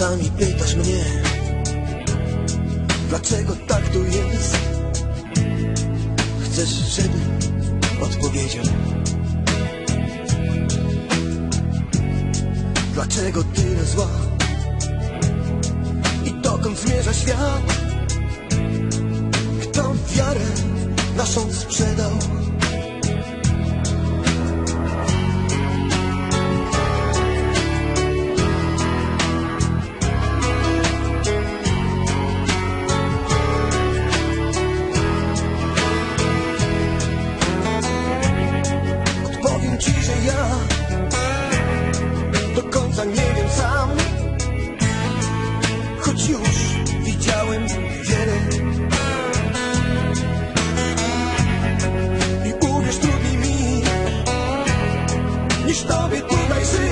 Czasami pytasz mnie, dlaczego tak tu jest? Chcesz, żebym odpowiedział? Dlaczego tyle zła? I dokąd zmierza świat? Kto wiarę naszą sprzedał? Ci, że ja do końca nie wiem sam. Choć już widziałem wiele. I uwierz trudniej mi Niż tobie tutaj żyć